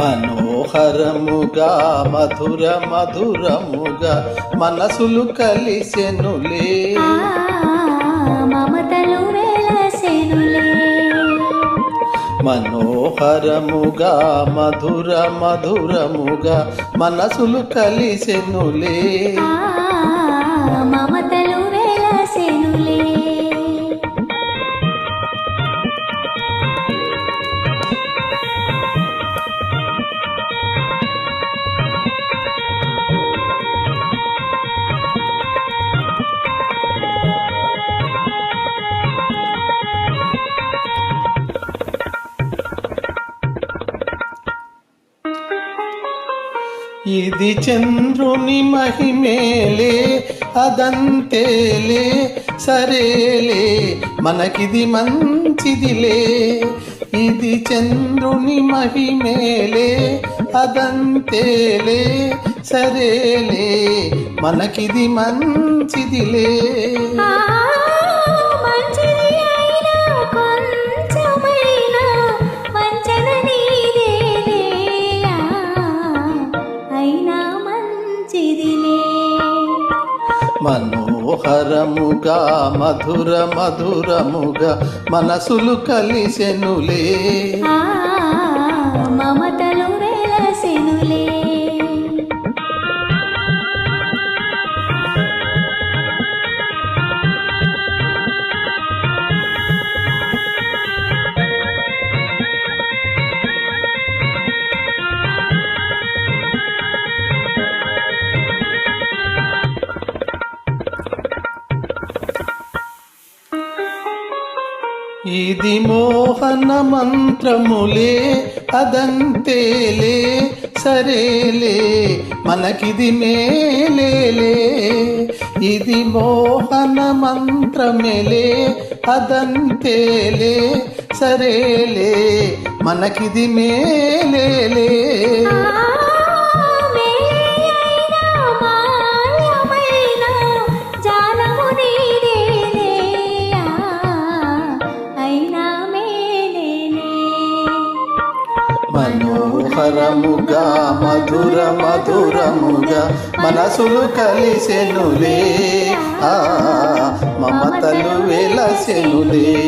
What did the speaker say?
మనోహరముగా మధుర మధురముగా మనసులు కలిసెనులే. మమతలు వెలసెనులే. మనోహరముగా మధుర మధురముగా మనసులు కలిసెనులే. ఇది చంద్రుని మహిమేలే అదంతేలే సరేలే మనకిది మంచిదిలే. ఇది చంద్రుని మహిమేలే అదంతేలే సరేలే మనకిది మంచిదిలే. మంచిదిలే మనోహరముగా మధుర మధురముగా మనసులు కలిసెనులే. ఆ ఇది మోహన మంత్రములే అదంతేలే సరేలే మనకిది మేలేలే ఇది మోహన మంత్రమేలే అదంతేలే సరేలే మనకిది మేలేలే మనోహరముగా మధుర మధురముగా మనసులు కలిసెనులే. ఆ మమతలు వెలసెనులే.